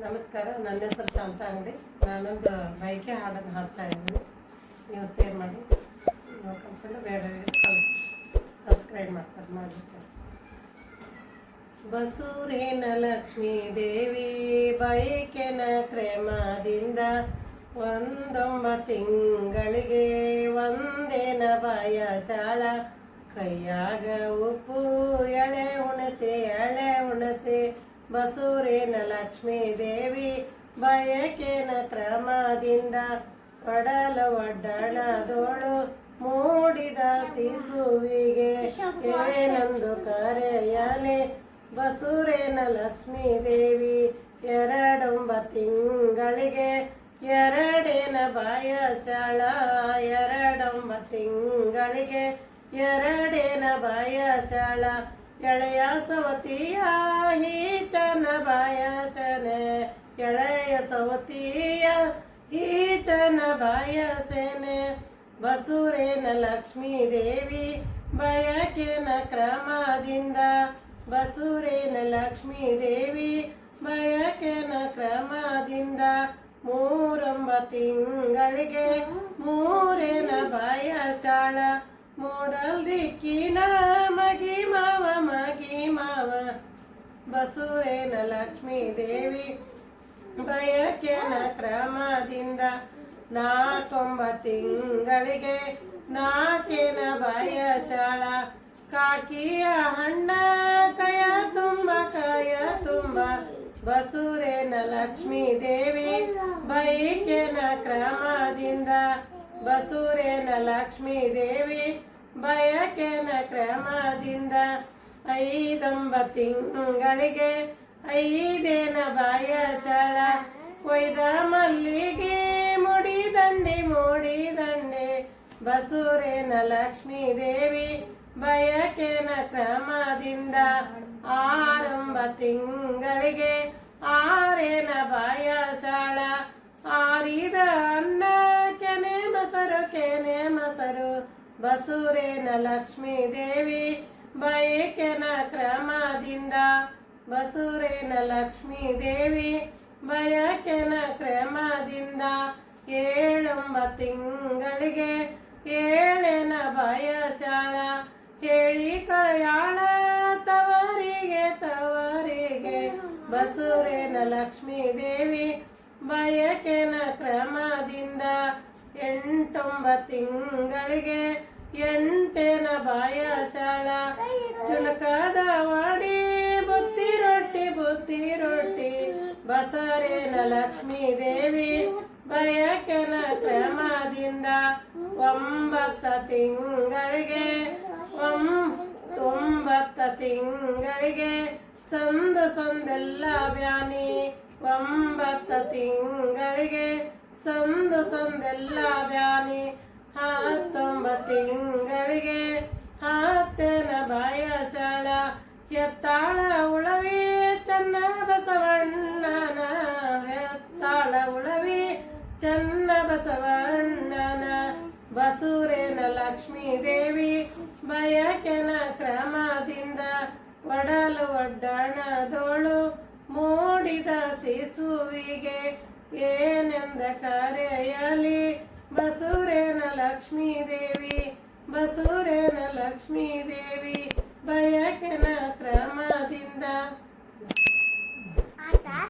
ನಮಸ್ಕಾರ, ನನ್ನ ಹೆಸರು ಶಾಂತ ಅಂಗಡಿ. ನಾನೊಂದು ಬೈಕೆ ಹಾಡನ್ನು ಹಾಡ್ತಾ ಇದ್ದೀನಿ. ನೀವು ಸೇರ್ ಮಾಡಿ. ನೋಡ್ಕೊಂಡು ಬೇರೆ ಕಳಿಸಿ ಸಬ್ಸ್ಕ್ರೈಬ್ ಮಾಡ್ತಾರೆ ಮಾಡಿರ್ತಾರೆ ಬಸೂರೇನ ಲಕ್ಷ್ಮೀ ದೇವಿ, ಬೈಕೆನ ಕ್ರಮದಿಂದ ಒಂದೊಂಬ ತಿಂಗಳಿಗೆ ಒಂದೇನ ಬಾಯ ಶಾಳ ಕೈಯಾಗ ಉಪ್ಪು, ಎಳೆ ಹುಣಸೆ ಎಳೆ ಹುಣಸೆ ಬಸೂರೇನ ಲಕ್ಷ್ಮೀ ದೇವಿ ಬಯಕೆನ ಕ್ರಮದಿಂದ ಒಡಲ ಒಡ್ಡಳದೋಳು ಮೂಡಿದ ಸಿಸುವಿಗೆ ಏನಂದು ಕರೆಯಲೆ? ಬಸೂರೇನ ಲಕ್ಷ್ಮೀ ದೇವಿ ಎರಡೊಂಬ ತಿಂಗಳಿಗೆ ಎರಡೇನ ಬಾಯಸಳ? ಎರಡೊಂಬ ತಿಂಗಳಿಗೆ ಎರಡೇನ ಬಾಯಸಾಳ? ಎಳೆಯ ಸವತಿಯ ಈಚನ ಬಾಯಸನೆ ಎಳೆಯ ಸವತಿಯ ಈಚನ ಬಾಯಸೇನೆ ಬಸೂರೇನ ಲಕ್ಷ್ಮೀ ದೇವಿ ಬಯಕೆನ ಕ್ರಮದಿಂದ, ಬಸೂರೇನ ಲಕ್ಷ್ಮೀ ದೇವಿ ಬಯಕೆನ ಕ್ರಮದಿಂದ ಮೂರೊಂಬ ತಿಂಗಳಿಗೆ ಮೂರೇನ ಬಾಯಸಾಳ ಮೂಡಲ್ ದಿಕ್ಕಿನ ಮಗಿ ಮಾವ ಮಗಿ ಮಾವ. ಬಸೂರೇನ ಲಕ್ಷ್ಮೀ ದೇವಿ ಬಯಕೆನ ಕ್ರಮದಿಂದ ನಾಲ್ಕೊಂಬ ತಿಂಗಳಿಗೆ ನಾಲ್ಕೇನ ಬಯಶಾಳ. ಕಾಕಿಯ ಹಣ್ಣ ಕಯ ತುಂಬ ಕಯ ತುಂಬ. ಬಸೂರೇನ ಲಕ್ಷ್ಮೀ ದೇವಿ ಬೈಕೆನ ಕ್ರಮದಿಂದ ಬಸೂರೇನ ಲಕ್ಷ್ಮೀ ದೇವಿ ಬಯಕೆನ ಕ್ರಮದಿಂದ ಐದೊಂಬ ತಿಂಗಳಿಗೆ ಐದೇನ ಬಾಯಸಾಳ ಕೊಯ್ದ ಮಲ್ಲಿಗೆ ಮುಡಿದಂಡೆ ಮುಡಿದಂಡೆ. ಬಸೂರೇನ ಲಕ್ಷ್ಮೀ ದೇವಿ ಬಯಕೆನ ಕ್ರಮದಿಂದ ಆರಂಭ ತಿಂಗಳಿಗೆ ಆರೇನ ಬಾಯಸಾಳ ಬಸೂರೇನ ಲಕ್ಷ್ಮೀ ದೇವಿ ಬಯಕೆನ ಕ್ರಮದಿಂದ. ಬಸೂರೇನ ಲಕ್ಷ್ಮೀ ದೇವಿ ಬಯಕೆನ ಕ್ರಮದಿಂದ. ಏಳೊಂಬ ತಿಂಗಳಿಗೆ ಏಳೆನ ಬಯಸಾಳ. ಹೇಳಿ ಕಳಯಾಳ ತವರಿಗೆ ತವರಿಗೆ. ಬಸೂರೇನ ಲಕ್ಷ್ಮೀ ದೇವಿ ಬಯಕೆನ ಕ್ರಮದಿಂದ. ಎಂಟೊಂಬ ತಿಂಗಳಿಗೆ ಎಂಟೇನ ಬಾಯಸಾಳ ಚುನಕದ ವಾಡಿ, ಬುತ್ತಿ ರೊಟ್ಟಿ ಬುತ್ತಿ ರೊಟ್ಟಿ. ಬಸರೇನ ಲಕ್ಷ್ಮೀ ದೇವಿ, ಬಯಕನ ಕ್ರಮದಿಂದ ಒಂಬತ್ತ ತಿಂಗಳಿಗೆ ಒಂಬತ್ತ ತಿಂಗಳಿಗೆ ಸಂದ ಸಂದೆಲ್ಲ ಬ್ಯಾನಿ. ಒಂಬತ್ತ ತಿಂಗಳಿಗೆ ಸಂದು ಸಂದೆಲ್ಲ ಬ್ಯಾನಿ. ಹತ್ತೊಂಬ ತಿಂಗಳಿಗೆ ಹತ್ತನ ಬಾಯಸಳ. ಎತ್ತಾಳ ಉಳವಿ ಚನ್ನ ಬಸವಣ್ಣನ ಎತ್ತಾಳ ಉಳವಿ ಚನ್ನ ಬಸವಣ್ಣನ ಬಸೂರೇನ ಲಕ್ಷ್ಮೀ ದೇವಿ ಬಯಕೆನ ಕ್ರಮದಿಂದ ಒಡಲು ಒಡ್ಡಣದೋಳು. ಮೂಡಿದ ಶಿಶುವಿಗೆ ಏನೆಂದ ಕರೆಯಲಿ? ಬಸೂರೇನ ಲಕ್ಷ್ಮೀ ದೇವಿ ಬಸೂರೇನ ಲಕ್ಷ್ಮೀ ದೇವಿ ಬಯಕೆನ ಕ್ರಮದಿಂದ